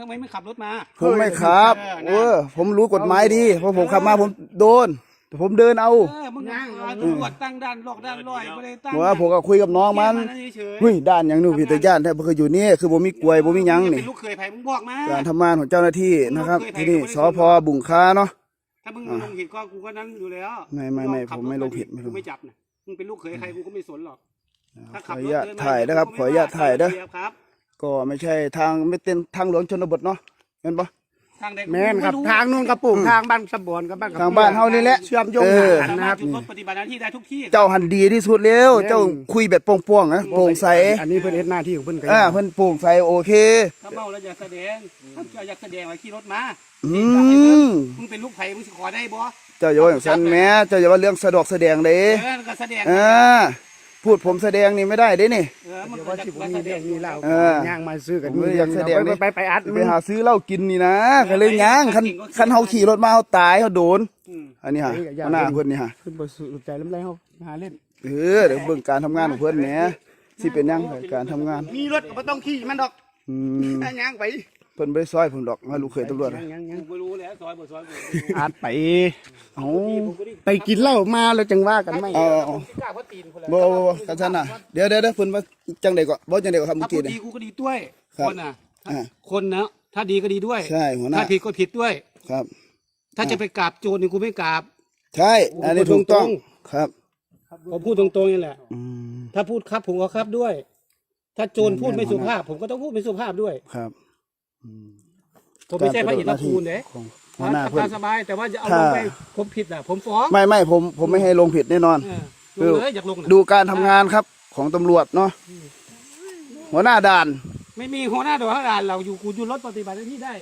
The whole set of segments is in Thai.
ทำไมไม่ขับรถมา ผมไม่ครับเอเอออ ผมรู้กฎหมายดีเพราะผมขับมาผมโดนแต่ผมเดินเอาเออมึงยังตำรวจตั้งด่านหลอกด่านลอยไม่ได้ตั้งว่าผมก็คุยกับน้องมันเฉยๆเฮ้ยด้านอย่างหนูพิตย่านแท้บ่เคยอยู่นี่คือบ่มีกลวยบ่มีหยังเป็นี่นลูกเคยไผ่มึงบอกมา การทำงานของเจ้าหน้าที่นะครับ ที่นี่สพบุงค้าเนาะ ถ้ามึงลงผิดก็กูก็นั้นอยู่แล้วไม่ไม่ไม่ขับผมไม่ลงผิดไม่ลง กูไม่จับนะมึงเป็นลูกเคยใครกูก็ไม่สนหรอก ถ้าขขัอบอรนุถญาตเดินมถ่ายนะครับ ขออนุญาตถ่ายเด้อครับ ก็ไม่ใช่ทางไม่เป็นทางหลวงชนบทเนาะเห็นปะทางใดแม่นครับทางนู้นกระปุกทางบ้านสะบอนกับบ้านกระทางบ้านเฮานี่แหละ เชื่อมโยงเออหากันนะนะคครัรับบรถปฏิบัติหน้าที่ได้ทุกที่เจ้าหันดีที่สุดแล้วแม่นเจ้าคุยแบบโปร่งๆนะโปร่งใสอันนี้เพิ่นเฮ็ดหน้าที่ของเพิ่นก็อ่าเพิ่นโปร่งใสโอเค ถ้าเมาแล้วอย่าแสดงถ้าเจ้าอยากแสดงไว้ขี่รถมาอืมมึงเป็นลูกไผ่มึงสิขอได้บ่เจ้าอย่าว่าอย่างนั้นแหม้เจ้าอย่าว่าเรื่องสะดอกแสดงเลยเออก็แสดงอ่า พูดผมแสดงนี่ไม่ได้เด้นี่ เออมันเดี๋ยวก็ว่าจะที่ผมก็มีแสดเรื่องงมีเล่าเออ ย่างมาซื้อกันผมเลยอยากแสดงไปไปไปอัดไปหาซื้อเหล้ากินนี่นะก็เลยย่างคันคันเฮาขี่รถมาเฮาตายเฮาโดน อืมอันนี้ฮะหัวหน้าเพิ่นนี่ฮะเพิ่นบ่สุดใจลำไรเฮาหาเล่นเออเดี๋ยวเบิ่งการทำงานของเพิ่นแหมสิเป็นหยังการทำงาน มีรถก็บ่ต้องขี่มันดอกอืม ย่างไป เพิ่นบ่ได้ซอยผมดอกมาลูกเคยตำรวจย่างย่างย่างกูไม่รู้แล้วซอยบ่ซอยบ่อัดไปเอ้าไปกินเหล้ามาแล้วจังว่ากันไหมเอาผมสิกล้าเพราะตีนคนละบ่บ่บ่กันซั่นน่ะเดี๋ยวเดี๋ยวเดี๋ยวเพิ่นว่าจังได๋ก็บ่จังได๋ก็ครับเมื่ถ้าอพูกี้ดนี่ดีกูก็ดีด้วยครับคนน่ะอ่าคนนะถ้าดีก็ดีด้วยใช่หัวหน้าถ้าผิดก็ผิดด้วยครับ ถ้าจะไปกราบโจรนี่กูไม่กราบใช่อันนี้ถูกต้องตรงครับผมพูดตรงๆนี่แหละอืมถ้าพูดครับผมก็ครับด้วย ถ้าโจรพูดไม่สุภาพ ผมก็ต้องพูดไม่สุภาพด้วยครับอืม ผมไม่ใช่พระอินทร์คูณเด้ของหัวหน้าถ้าเพิ่นสบายแต่ว่าจะเอาถ้าลงไปผมผิดอะ ผมฟ้องไม่ไม่ผมผมไม่ให้ลงผิดแน่นอน เออลงเลยอยากลงน่ะดูการทำงานครับของตำรวจเนาะหัวหน้าด่านไม่มีหัวหน้าด่านด่านเราอยู่กูหยุดรถปฏิบัติหน้าที่ได้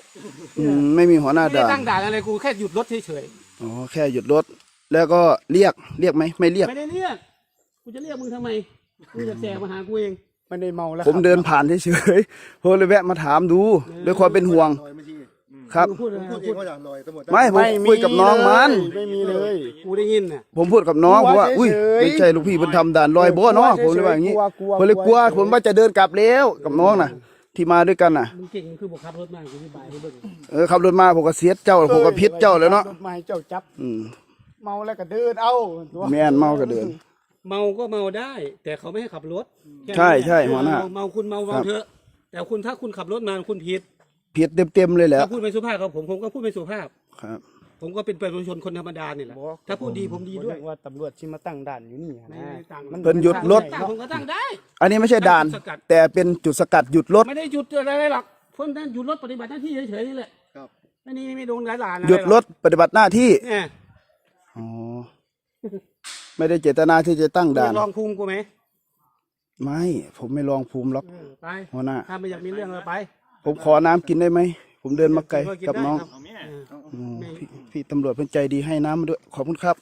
อืมไม่มีหัวหน้าไม่ได้ด่านตั้งด่านอะไรกูแค่หยุดรถเฉยอ๋อแค่หยุดรถ แล้วก็เรียกเรียกไหมไม่เรียๆกไม่ได้เรียกกูจะเรียกมึงทำไมมึงจะแซงมาหากูเอง มันได้เมาแล้วผมเดินผ่านเฉยๆผมเลยแวะมาถามดูด้วยความเป็นห่วงครับมึงพูดอะไรพูดเองว่าอย่างลอยตำรวจไม่ผมคุยกับน้องมัน ไม่มีเลย กูได้ยินน่ะ ผมพูดกับน้องกผลัมวว่า อุ้ยเฉยๆไม่ใช่ลูกพี่เพิ่นทำด่านลอยบ่เนาะกลัผมวเลยว่าอย่างนี้กลัวกลัวผมเลยกลัวกลัวผมว่าจะเดินกลับแล้วกับน้องน่ะ ที่มาด้วยกันน่ะมึงเก่งคือบอกขับรถมากูอธิบายให้เบิ่งเออขับรถมาผมก็เสียเจ้าผมก็พิษเจ้าแล้วเนาะรถมาให้เจ้าจับอืมเมาแล้วก็เดินเอาตัวแม่นเมาก็เดิน เมาก็เมาได้ แต่เขาไม่ให้ขับรถแค่ใช่นั้นแหละใช่หัวหน้าเเมาคุณเมาครัเมาบเถอะ แต่คุณถ้าคุณขับรถมาคุณผิดผิดเต็มๆเลยแหละถ้าพูดไม่สุภาพกับผมผมก็พูดไม่สุภาพครับ ผมก็เป็นประชาชนคนธรรมดานี่แหละบอกถ้าพูดดีผมดีด้วยว่าตำรวจที่มาตั้งด่านอยู่นี่ไม่นะได้ตั้งมันเพิ่นหยุดรถตั้งผมก็ตั้งได้ อันนี้ไม่ใช่ด่านสกัดแต่เป็นจุดสกัดหยุดรถไม่ได้หยุดอะไรหรอกเพิ่นนั่นหยุดรถปฏิบัติหน้าที่เฉยๆนี่แหละครับอันนี้ไม่โดนหลายหลานอะไรหยุดรถปฏิบัติหน้าที่เนี่ยอ๋อ ไม่ได้เจตนาที่จะตั้งมึงด่าอนยากลองภูมิกูไหมไม่ผมไม่ลองภูมิหรอกเออไปหัวหน้าถ้าไม่อยากมีเรื่องเราไป ผมขอน้ำกินได้ไหมผมเดินมาไกลกินกับได้น้องครับอืมพี่พี่ตำรวจเพิ่นใจดีให้น้ำมาด้วยขอบคุณครับ